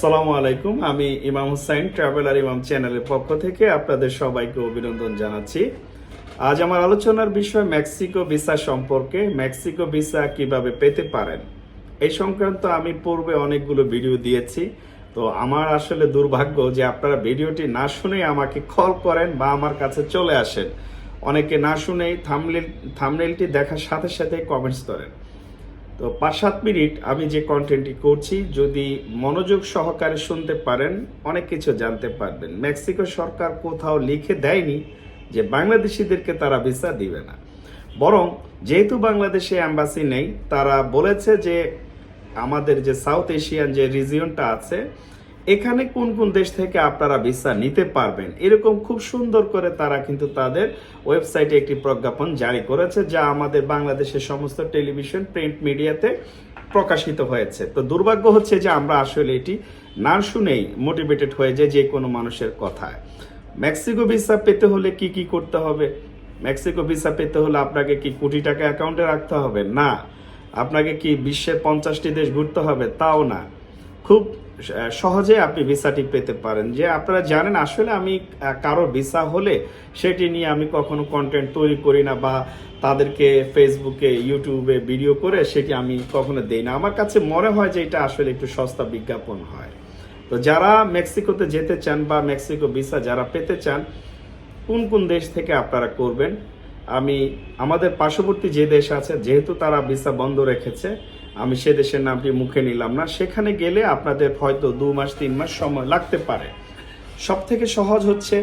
আসসালামু আলাইকুম। আমি ইমাম হুসাইন, ট্রাভেলার ইমাম চ্যানেলের পক্ষ থেকে আপনাদের সবাইকে অভিনন্দন জানাচ্ছি। আজ আমার আলোচনার বিষয় মেক্সিকো ভিসা সম্পর্কে, মেক্সিকো ভিসা কীভাবে পেতে পারেন? এই সংক্রান্ত আমি পূর্বে অনেকগুলো ভিডিও দিয়েছি। তো আমার আসলে দুর্ভাগ্য যে আপনারা ভিডিওটি না শুনেই আমাকে কল করেন বা আমার কাছে চলে আসেন। অনেকে না শুনেই থামনেল থামনেলটি দেখার সাথে সাথে কমেন্টস করেন তো পাঁচ সাত মিনিট আমি যে কন্টেন্টটি করছি, যদি মনোযোগ সহকারে শুনতে পারেন, অনেক কিছু জানতে পারবেন। মেক্সিকো সরকার কোথাও লিখে দেয়নি যে বাংলাদেশিদেরকে তারা ভিসা দিবে না। বরং যেহেতু বাংলাদেশে অ্যাম্বাসি নেই, তারা বলেছে যে আমাদের যে সাউথ এশিয়ান যে রিজিয়নটা আছে এখানে কোন কোন দেশ থেকে আপনারা ভিসা নিতে পারবেন? এরকম খুব সুন্দর করে তারা কিন্তু তাদের ওয়েবসাইটে একটি প্রজ্ঞাপন জারি করেছে, যা আমাদের বাংলাদেশের সমস্ত টেলিভিশন, প্রিন্ট মিডিয়াতে প্রকাশিত হয়েছে। তো দুর্ভাগ্য হচ্ছে যে আমরা আসলে এটি না শুনেই মোটিভেটেড হয়ে যায় যে কোনো মানুষের কথায়। মেক্সিকো ভিসা পেতে হলে কি কি করতে হবে? মেক্সিকো ভিসা পেতে হলে আপনাকে কি কোটি টাকা অ্যাকাউন্টে রাখতে হবে? না। আপনাকে কি বিশ্বের পঞ্চাশটি দেশ ঘুরতে হবে? তাও না। খুব সহজে আপনি ভিসাটি পেতে পারেন। যে আপনারা জানেন, আসলে আমি কারও ভিসা হলে সেটি নিয়ে আমি কখনো কন্টেন্ট তৈরি করি না বা তাদেরকে ফেসবুকে ইউটিউবে ভিডিও করে সেটি আমি কখনো দেই না। আমার কাছে মনে হয় যে এটা আসলে একটু সস্তা বিজ্ঞাপন হয়। তো যারা মেক্সিকোতে যেতে চান বা মেক্সিকো ভিসা যারা পেতে চান, কোন কোন দেশ থেকে আপনারা করবেন? আমি আমাদের পার্শ্ববর্তী যে দেশ আছে, যেহেতু তারা ভিসা বন্ধ রেখেছে, আমি সে দেশের নামটি মুখে নিলাম না। সেখানে গেলে আপনাদের হয়তো দু মাস, তিন মাস সময় লাগতে পারে। সব থেকে সহজ হচ্ছে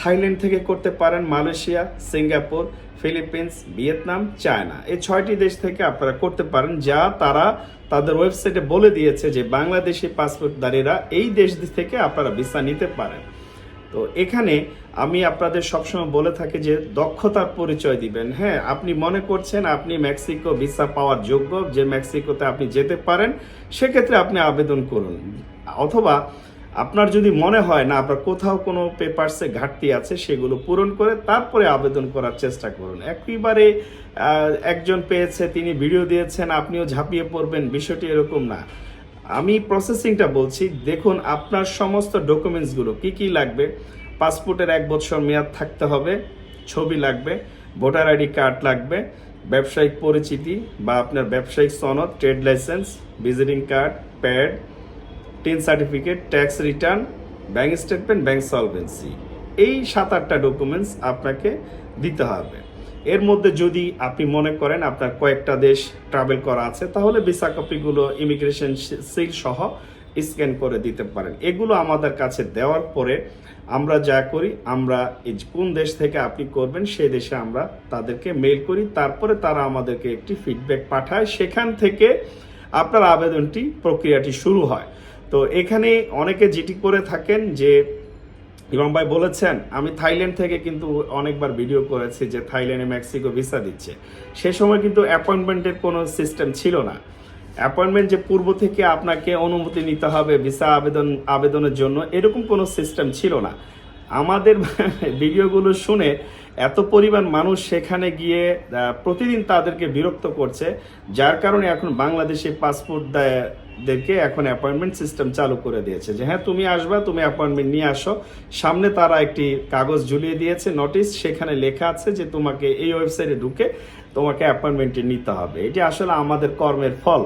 থাইল্যান্ড থেকে করতে পারেন Malaysia, Singapore, Philippines, Vietnam, China. এই ছয়টি দেশ থেকে আপনারা করতে পারেন, যা তারা তাদের ওয়েবসাইটে বলে দিয়েছে যে বাংলাদেশি পাসপোর্টধারীরা এই দেশ থেকে আপনারা ভিসা নিতে পারেন। তো এখানে আমি আপনাদের সবসময় বলে থাকি যে দক্ষতার পরিচয় দিবেন। হ্যাঁ আপনি মনে করছেন আপনি মেক্সিকো ভিসা পাওয়ার যোগ্য, যে মেক্সিকোতে আপনি যেতে পারেন, সেক্ষেত্রে আপনি আবেদন করুন। অথবা আপনার যদি মনে হয়, না, আপনার কোথাও কোনো পেপারসে ঘাটতি আছে, সেগুলো পূরণ করে তারপরে আবেদন করার চেষ্টা করুন। একইবারে একজন পেয়েছে, তিনি ভিডিও দিয়েছেন, আপনিও ঝাঁপিয়ে পড়বেন, বিষয়টি এরকম না। আমি প্রসেসিংটা বলছি, দেখুন, আপনার সমস্ত ডকুমেন্টসগুলো কি কি লাগবে পাসপোর্টের এক বছর মেয়াদ থাকতে হবে, ছবি লাগবে, ভোটার আইডি কার্ড লাগবে, ব্যবসায়িক পরিচিতি বা আপনার ব্যবসায়িক সনদ, trade licence, visiting card, pad, TIN certificate, tax return bank statement bank solvency. এই সাত আটটা ডকুমেন্টস আপনাকে দিতে হবে। এর মধ্যে যদি আপনি মনে করেন আপনার কয়েকটা দেশ ট্রাভেল করা আছে, তাহলে ভিসা কপিগুলো ইমিগ্রেশন সিল সহ স্ক্যান করে দিতে পারেন। এগুলো আমাদের কাছে দেওয়ার পরে আমরা যা করি, আমরা কোন দেশ থেকে আপনি করবেন, সেই দেশে আমরা তাদেরকে মেল করি। তারপরে তারা আমাদেরকে একটি ফিডব্যাক পাঠায়। সেখান থেকে আপনার আবেদনটি, প্রক্রিয়াটি শুরু হয়। তো এখানে অনেকে যেটি করে থাকেন যে, ইমাম ভাই বলেছেন, আমি থাইল্যান্ড থেকে কিন্তু অনেকবার ভিডিও করেছি যে থাইল্যান্ডে মেক্সিকো ভিসা দিচ্ছে। সে সময় কিন্তু অ্যাপয়েন্টমেন্টের কোনো সিস্টেম ছিল না। অ্যাপয়েন্টমেন্ট যে পূর্ব থেকে আপনাকে অনুমতি নিতে হবে ভিসা আবেদন, আবেদনের জন্য, এরকম কোনো সিস্টেম ছিল না। আমাদের ভিডিওগুলো শুনে এত পরিমাণ মানুষ সেখানে গিয়ে প্রতিদিন তাদেরকে বিরক্ত করছে, যার কারণে এখন বাংলাদেশে পাসপোর্ট দেরকে এখন অ্যাপয়েন্টমেন্ট সিস্টেম চালু করে দিয়েছে যে হ্যাঁ তুমি আসবা, তুমি অ্যাপয়েন্টমেন্ট নিয়ে আসো। সামনে তারা একটি কাগজ ঝুলিয়ে দিয়েছে নোটিশ সেখানে লেখা আছে যে, তোমাকে এই ওয়েবসাইটে ঢুকে তোমাকে অ্যাপয়েন্টমেন্টটি নিতে হবে। এটি আসলে আমাদের কর্মের ফল।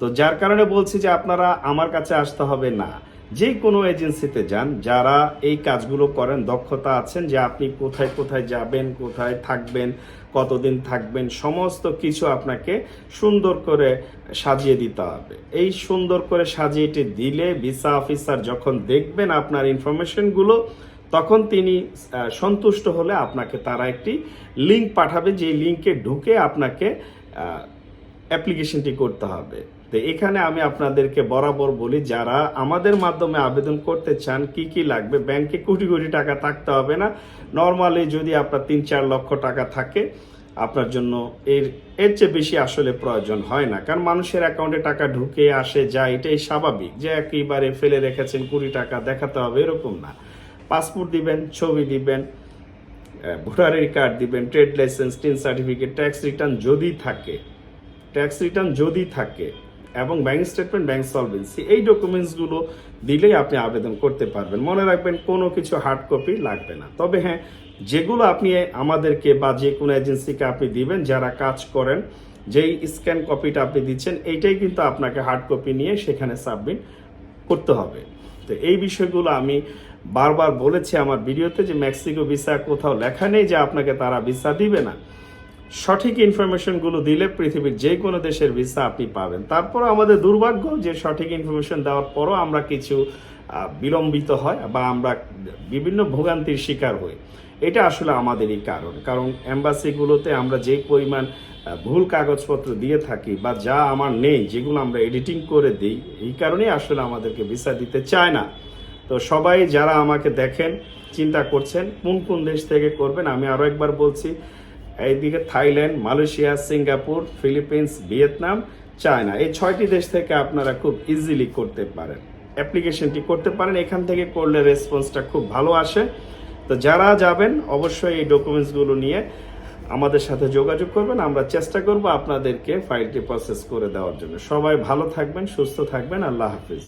তো যার কারণে বলছি যে আপনারা আমার কাছে আসতে হবে না। যে কোনো এজেন্সিতে যান, যারা এই কাজগুলো করেন, দক্ষতা আছেন যে আপনি কোথায় কোথায় যাবেন, কোথায় থাকবেন, কতদিন থাকবেন, সমস্ত কিছু আপনাকে সুন্দর করে সাজিয়ে দিতে হবে। এই সুন্দর করে সাজিয়ে এটি দিলে ভিসা অফিসার যখন দেখবেন আপনার ইনফরমেশনগুলো, তখন তিনি সন্তুষ্ট হলে আপনাকে তারা একটি লিংক পাঠাবে। যে লিংকে ঢুকে আপনাকে অ্যাপ্লিকেশনটি করতে হবে। তো এখানে আমি আপনাদেরকে বরাবর বলি, যারা আমাদের মাধ্যমে আবেদন করতে চান, কি কি লাগবে? ব্যাংকে কোটি কোটি টাকা থাকতে হবে না। নর্মালি যদি আপনার তিন চার লক্ষ টাকা থাকে, আপনার জন্য এর এর চেয়ে বেশি আসলে প্রয়োজন হয় না। কারণ মানুষের অ্যাকাউন্টে টাকা ঢুকে আসে যায় এটাই স্বাভাবিক। যে একেবারে ফেলে রেখেছেন কুড়ি টাকা, দেখাতে হবে, এরকম না। পাসপোর্ট দিবেন, ছবি দিবেন ভোটার আইডি কার্ড দিবেন trade licence TIN certificate tax return যদি থাকে ট্যাক্স রিটার্ন যদি থাকে এবং ব্যাংক স্টেটমেন্ট ব্যাংক সলভেন্সি এই ডকুমেন্টসগুলো দিলেই আপনি আবেদন করতে পারবেন। মনে রাখবেন, কোনো কিছু হার্ড কপি লাগবে না। তবে হ্যাঁ যেগুলো আপনি আমাদেরকে বা যে কোনো এজেন্সিকে আপনি দিবেন, যারা কাজ করেন, যেই স্ক্যান কপিটা আপনি দিচ্ছেন, এইটাই কিন্তু আপনাকে হার্ড কপি নিয়ে সেখানে সাবমিট করতে হবে। তো এই বিষয়গুলো আমি বারবার বলেছি আমার ভিডিওতে যে মেক্সিকো ভিসা কোথাও লেখা নেই যে আপনাকে তারা ভিসা দিবে না। সঠিক ইনফরমেশনগুলো দিলে পৃথিবীর যে কোনো দেশের ভিসা আপনি পাবেন। তারপর আমাদের দুর্ভাগ্য যে সঠিক ইনফরমেশন দেওয়ার পরও আমরা কিছু বিলম্বিত হয় বা আমরা বিভিন্ন ভোগান্তির শিকার হই। এটা আসলে আমাদেরই কারণ। কারণ এম্বাসিগুলোতে আমরা যে পরিমাণ ভুল কাগজপত্র দিয়ে থাকি বা যা আমার নেই, যেগুলো আমরা এডিটিং করে দিই, এই কারণেই আসলে আমাদেরকে ভিসা দিতে চায় না। তো সবাই যারা আমাকে দেখেন, চিন্তা করছেন, কোন কোন দেশ থেকে করবেন, আমি আরও একবার বলছি এইদিকে Thailand, Malaysia, Singapore, Philippines, Vietnam, China. এই ছয়টি দেশ থেকে আপনারা খুব ইজিলি করতে পারেন। অ্যাপ্লিকেশনটি করতে পারেন, এখান থেকে করলে রেসপন্সটা খুব ভালো আসে। তো যারা যাবেন, অবশ্যই এই ডকুমেন্টসগুলো নিয়ে আমাদের সাথে যোগাযোগ করবেন। আমরা চেষ্টা করব আপনাদেরকে ফাইলটি প্রসেস করে দেওয়ার জন্য। সবাই ভালো থাকবেন, সুস্থ থাকবেন। আল্লাহ হাফিজ।